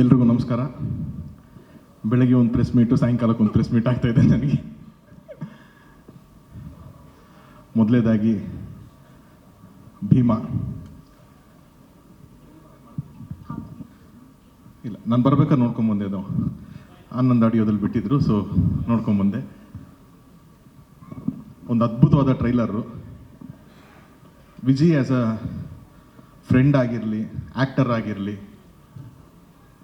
ಎಲ್ರಿಗೂ ನಮಸ್ಕಾರ. ಬೆಳಗ್ಗೆ ಒಂದು ಪ್ರೆಸ್ ಮೀಟು ಸಾಯಂಕಾಲಕ್ಕೆ ಒಂದು ಪ್ರೆಸ್ ಮೀಟ್ ಆಗ್ತಾ ಇದೆ ನನಗೆ. ಮೊದಲೇದಾಗಿ ಭೀಮಾ. ಇಲ್ಲ, ನಾನು ಬರ್ಬೇಕಾದ್ರೆ ನೋಡ್ಕೊಂಬಂದೆ ಅದು. ಹನ್ನೊಂದು ಆಡಿಯೋದಲ್ಲಿ ಬಿಟ್ಟಿದ್ರು ಸೊ ನೋಡ್ಕೊಂಬಂದೆ ಒಂದು ಅದ್ಭುತವಾದ trailer Vijay as a friend ಆಗಿರಲಿ ಆ್ಯಕ್ಟರ್ ಆಗಿರಲಿ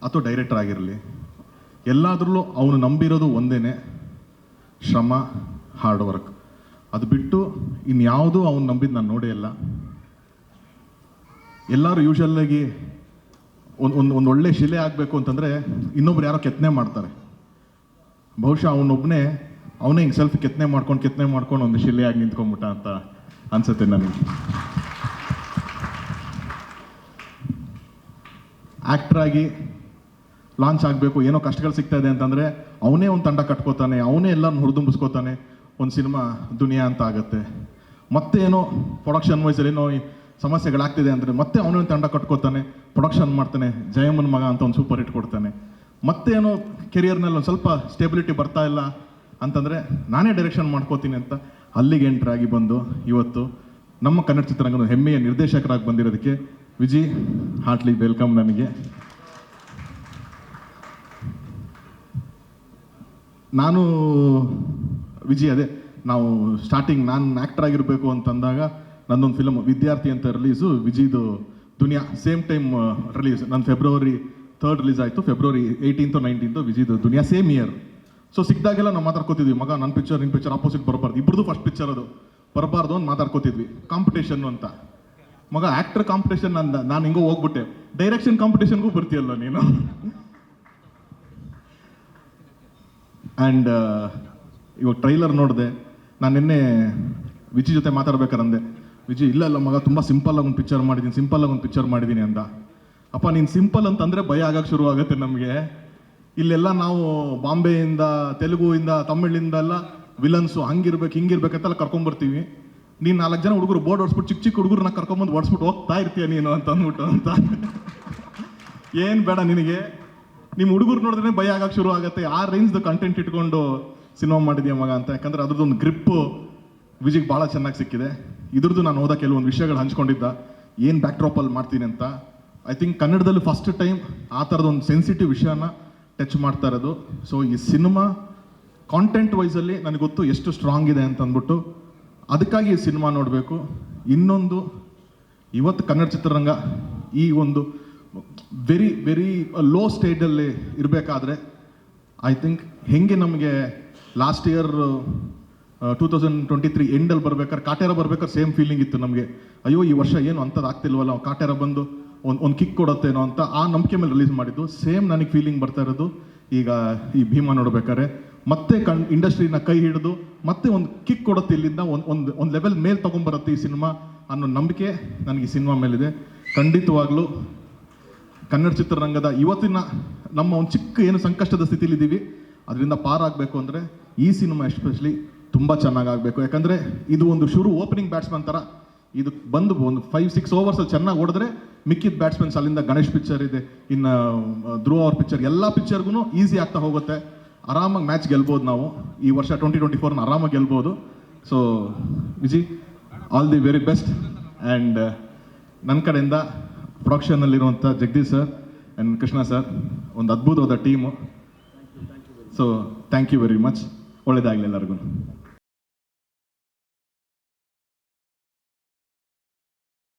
ಅಥವಾ ಡೈರೆಕ್ಟರ್ ಆಗಿರಲಿ, ಎಲ್ಲಾದ್ರಲ್ಲೂ ಅವನು ನಂಬಿರೋದು ಒಂದೇನೆ, ಶ್ರಮ ಹಾರ್ಡ್ ವರ್ಕ್ ಅದು ಬಿಟ್ಟು ಇನ್ಯಾವುದೂ ಅವನು ನಂಬಿದ್ದು ನಾನು ನೋಡೇ ಇಲ್ಲ. ಎಲ್ಲರೂ ಯೂಶಲ್ಲಾಗಿ ಒಂದು ಒಂದು ಒಂದು ಒಳ್ಳೆ ಶಿಲೆ ಆಗಬೇಕು ಅಂತಂದರೆ ಇನ್ನೊಬ್ರು ಯಾರೋ ಕೆತ್ತನೆ ಮಾಡ್ತಾರೆ. ಬಹುಶಃ ಅವನೊಬ್ಬನೇ ಅವನೇ ಹಿಂಗೆ ಸೆಲ್ಫ್ ಕೆತ್ತನೆ ಮಾಡ್ಕೊಂಡು ಕೆತ್ತನೆ ಮಾಡ್ಕೊಂಡು ಒಂದು ಶಿಲೆಯಾಗಿ ನಿಂತ್ಕೊಂಡ್ಬಿಟ್ಟ ಅಂತ ಅನ್ಸುತ್ತೆ ನನಗೆ. ಆ್ಯಕ್ಟ್ರ್ ಆಗಿ ಲಾಂಚ್ ಆಗಬೇಕು, ಏನೋ ಕಷ್ಟಗಳು ಸಿಗ್ತಾ ಇದೆ ಅಂತಂದರೆ ಅವನೇ ಒಂದು ತಂಡ ಕಟ್ಕೋತಾನೆ, ಅವನೇ ಎಲ್ಲರನ್ನ ಹುರಿದುಂಬಿಸ್ಕೋತಾನೆ, ಒಂದು ಸಿನಿಮಾ ದುನಿಯಾ ಅಂತ ಆಗುತ್ತೆ. ಮತ್ತೆ ಏನೋ ಪ್ರೊಡಕ್ಷನ್ ವೈಸಲ್ಲಿ ಏನೋ ಸಮಸ್ಯೆಗಳಾಗ್ತಿದೆ ಅಂದರೆ ಮತ್ತೆ ಅವನೇ ಒಂದು ತಂಡ ಕಟ್ಕೋತಾನೆ ಪ್ರೊಡಕ್ಷನ್ ಮಾಡ್ತಾನೆ, ಜಯಮ್ಮನ ಮಗ ಅಂತ ಒಂದು ಸೂಪರ್ ಹಿಟ್ ಕೊಡ್ತಾನೆ. ಮತ್ತೆ ಏನೋ ಕೆರಿಯರ್ನಲ್ಲಿ ಒಂದು ಸ್ವಲ್ಪ ಸ್ಟೆಬಿಲಿಟಿ ಬರ್ತಾ ಇಲ್ಲ ಅಂತಂದರೆ ನಾನೇ ಡೈರೆಕ್ಷನ್ ಮಾಡ್ಕೋತೀನಿ ಅಂತ ಅಲ್ಲಿಗೆ ಎಂಟ್ರಾಗಿ ಬಂದು ಇವತ್ತು ನಮ್ಮ ಕನ್ನಡ ಚಿತ್ರರಂಗದ ಹೆಮ್ಮೆಯ ನಿರ್ದೇಶಕರಾಗಿ ಬಂದಿರೋದಕ್ಕೆ ವಿಜಿ ಹಾರ್ಟ್ಲಿ ವೆಲ್ಕಮ್ ನನಗೆ. ನಾನು ವಿಜಯ್ ಅದೇ, ನಾವು ಸ್ಟಾರ್ಟಿಂಗ್ ನಾನು ಆ್ಯಕ್ಟರ್ ಆಗಿರಬೇಕು ಅಂತಂದಾಗ ನನ್ನೊಂದು ಫಿಲಮ್ ವಿದ್ಯಾರ್ಥಿ ಅಂತ ರಿಲೀಸು ವಿಜಿದು ದುನಿಯಾ ಸೇಮ್ ಟೈಮ್ ರಿಲೀಸ್ ನನ್ನ ಫೆಬ್ರವರಿ ಥರ್ಡ್ ರಿಲೀಸ್ ಆಯಿತು. ಫೆಬ್ರವರಿ ಏಯ್ಟೀನ್ತು ನೈನ್ಟೀನ್ತು ವಿಜಿದು ದುನಿಯಾ ಸೇಮ್ ಇಯರ್ ಸೊ ಸಿಕ್ಕಿದಾಗೆಲ್ಲ ನಾವು ಮಾತಾಡ್ಕೋತಿದ್ವಿ. ಮಗ ನನ್ನ ಪಿಕ್ಚರ್ ನಿನ್ನ ಪಿಕ್ಚರ್ ಆಪೋಸಿಟ್ ಬರಬಾರ್ದು. ಇಬ್ಬರದು ಫಸ್ಟ್ ಪಿಕ್ಚರ್ ಅದು. ಬರಬಾರ್ದು ಅಂತ ಮಾತಾಡ್ಕೋತಿದ್ವಿ. ಕಾಂಪಿಟೇಷನ್ ಅಂತ. ಮಗ ಆ್ಯಕ್ಟರ್ ಕಾಂಪಿಟೇಷನ್ ನಾನು ನಾನು ಹಿಂಗೋ ಹೋಗ್ಬಿಟ್ಟೆ. ಡೈರೆಕ್ಷನ್ ಕಾಂಪಿಟೇಷನ್ಗೂ ಬರ್ತೀಯಲ್ಲ ನೀನು? ಆ್ಯಂಡ್ ಇವಾಗ ಟ್ರೈಲರ್ ನೋಡಿದೆ. ನಾನು ನಿನ್ನೆ ವಿಜಿ ಜೊತೆ ಮಾತಾಡ್ಬೇಕಾರಂದೆ ವಿಜಿ, ಇಲ್ಲ ಇಲ್ಲ, ಮಗ, ತುಂಬ ಸಿಂಪಲ್ ಆಗಿ ಒಂದು ಪಿಕ್ಚರ್ ಮಾಡಿದ್ದೀನಿ ಸಿಂಪಲ್ ಆಗಿ ಒಂದು ಪಿಕ್ಚರ್ ಮಾಡಿದ್ದೀನಿ ಅಂತ ಅಪ್ಪ, ನೀನು ಸಿಂಪಲ್ ಅಂತಂದರೆ ಭಯ ಆಗಕ್ಕೆ ಶುರು ಆಗುತ್ತೆ ನಮಗೆ. ಇಲ್ಲೆಲ್ಲ ನಾವು ಬಾಂಬೆಯಿಂದ ತೆಲುಗುವಿಂದ ತಮಿಳಿಂದ ಎಲ್ಲ ವಿಲನ್ಸು ಹಂಗಿರ್ಬೇಕು, ಹಿಂಗಿರ್ಬೇಕಂತೆಲ್ಲ ಕರ್ಕೊಂಬರ್ತೀವಿ. ನೀನು ನಾಲ್ಕು ಜನ ಹುಡುಗರು ಬೋರ್ಡ್ ಹೊಡ್ಸ್ಬಿಟ್ಟು ಚಿಕ್ಕ ಚಿಕ್ಕ ಹುಡುಗರನ್ನ ಕರ್ಕೊಂಬಂದು ಹೊಡ್ಸ್ಬಿಟ್ಟು ಹೋಗ್ತಾ ಇರ್ತೀಯ ನೀನು ಅಂತ ಅಂದ್ಬಿಟ್ಟು ಅಂತ. ಏನು ಬೇಡ ನಿನಗೆ. ನಿಮ್ಮ ಹುಡುಗರು ನೋಡಿದ್ರೆ ಭಯ ಆಗಕ್ಕೆ ಶುರು ಆಗುತ್ತೆ. ಆ ರೇಂಜ್ದು ಕಂಟೆಂಟ್ ಇಟ್ಕೊಂಡು ಸಿನಿಮಾ ಮಾಡಿದ್ಯಾ ಮಗ ಅಂತ. ಯಾಕಂದ್ರೆ ಅದ್ರದ್ದೊಂದು ಗ್ರಿಪ್ಪು ವಿಜಿಗೆ ಭಾಳ ಚೆನ್ನಾಗಿ ಸಿಕ್ಕಿದೆ. ಇದ್ರದ್ದು ನಾನು ಓದೋ ಕೆಲವೊಂದು ವಿಷಯಗಳು ಹಂಚ್ಕೊಂಡಿದ್ದ. ಏನು ಬ್ಯಾಕ್ಡ್ರಾಪಲ್ಲಿ ಮಾಡ್ತೀನಿ ಅಂತ. ಐ ಥಿಂಕ್ ಕನ್ನಡದಲ್ಲಿ ಫಸ್ಟ್ ಟೈಮ್ ಆ ಥರದೊಂದು ಸೆನ್ಸಿಟಿವ್ ವಿಷಯನ ಟಚ್ ಮಾಡ್ತಾ ಇರೋದು. ಸೊ ಈ ಸಿನಿಮಾ ಕಾಂಟೆಂಟ್ ವೈಸಲ್ಲಿ ನನಗೆ ಗೊತ್ತು ಎಷ್ಟು ಸ್ಟ್ರಾಂಗ್ ಇದೆ ಅಂತ ಅಂದ್ಬಿಟ್ಟು ಅದಕ್ಕಾಗಿ ಈ ಸಿನಿಮಾ ನೋಡಬೇಕು. ಇನ್ನೊಂದು, ಇವತ್ತು ಕನ್ನಡ ಚಿತ್ರರಂಗ ಈ ಒಂದು ವೆರಿ ವೆರಿ ಲೋ ಸ್ಟೇಟಲ್ಲಿ ಇರಬೇಕಾದ್ರೆ ಐ ಥಿಂಕ್ ಹೆಂಗೆ ನಮಗೆ last year two thousand twenty three ಎಂಡಲ್ಲಿ ಬರ್ಬೇಕಾದ್ರೆ ಕಾಟೇರ ಬರ್ಬೇಕಾದ್ರೆ ಸೇಮ್ ಫೀಲಿಂಗ್ ಇತ್ತು ನಮಗೆ. ಅಯ್ಯೋ, ಈ ವರ್ಷ ಏನು ಅಂಥದ್ದು ಆಗ್ತಿಲ್ವಲ್ಲ ಕಾಟೇರ ಬಂದು ಒಂದು ಒಂದು ಕಿಕ್ ಕೊಡುತ್ತೇನೋ ಅಂತ ಆ ನಂಬಿಕೆ ಮೇಲೆ ರಿಲೀಸ್ ಮಾಡಿದ್ದು. ಸೇಮ್ ನನಗೆ ಫೀಲಿಂಗ್ ಬರ್ತಾ ಇರೋದು. ಈಗ ಈ ಭೀಮಾ ನೋಡ್ಬೇಕಾದ್ರೆ, ಮತ್ತೆ ಕಣ್ ಇಂಡಸ್ಟ್ರಿನ ಕೈ ಹಿಡಿದು, ಮತ್ತೆ ಒಂದು ಕಿಕ್ ಕೊಡುತ್ತೆ ಇಲ್ಲಿಂದ, ಒಂದು ಒಂದು ಒಂದು ಲೆವೆಲ್ ಮೇಲೆ ತೊಗೊಂಬರುತ್ತೆ ಈ ಸಿನಿಮಾ ಅನ್ನೋ ನಂಬಿಕೆ ನನಗೆ ಈ ಸಿನಿಮಾ ಮೇಲಿದೆ. ಖಂಡಿತವಾಗ್ಲೂ ಕನ್ನಡ ಚಿತ್ರರಂಗದ ಇವತ್ತಿನ ನಮ್ಮ ಒಂದು ಚಿಕ್ಕ ಏನು ಸಂಕಷ್ಟದ ಸ್ಥಿತಿಲಿದ್ದೀವಿ ಅದರಿಂದ ಪಾರಾಗಬೇಕು ಅಂದರೆ ಈ ಸಿನಿಮಾ ಎಸ್ಪೆಷಲಿ ತುಂಬ ಚೆನ್ನಾಗಾಗಬೇಕು. ಯಾಕಂದರೆ ಇದು ಒಂದು ಶುರು ಓಪನಿಂಗ್ ಬ್ಯಾಟ್ಸ್ಮನ್ ಥರ ಇದು ಬಂದು ಒಂದು ಫೈವ್ ಸಿಕ್ಸ್ ಓವರ್ಸ್ ಚೆನ್ನಾಗಿ ಹೊಡೆದ್ರೆ ಮಿಕ್ಕಿದ ಬ್ಯಾಟ್ಸ್ಮನ್ಸ್ ಅಲ್ಲಿಂದ ಗಣೇಶ್ ಪಿಕ್ಚರ್ ಇದೆ, ಇನ್ನು ಧ್ರುವ ಅವ್ರ ಪಿಕ್ಚರ್ ಎಲ್ಲ ಪಿಕ್ಚರ್ಗೂ ಈಸಿ ಆಗ್ತಾ ಹೋಗುತ್ತೆ. ಆರಾಮಾಗಿ ಮ್ಯಾಚ್ ಗೆಲ್ಬೋದು ನಾವು. ಈ ವರ್ಷ ಟ್ವೆಂಟಿ ಟ್ವೆಂಟಿ ಫೋರ್ನ ಆರಾಮಾಗಿ ಗೆಲ್ಬೋದು. So Viji all the very best and ನನ್ನ ಕಡೆಯಿಂದ ಪ್ರೊಡಕ್ಷನಲ್ಲಿರುವಂಥ Jagadish sir and Krishna sir, ಒಂದು ಅದ್ಭುತವಾದ team so thank you very much ಒಳ್ಳೆಯದಾಗಲಿ ಎಲ್ಲರಿಗೂ.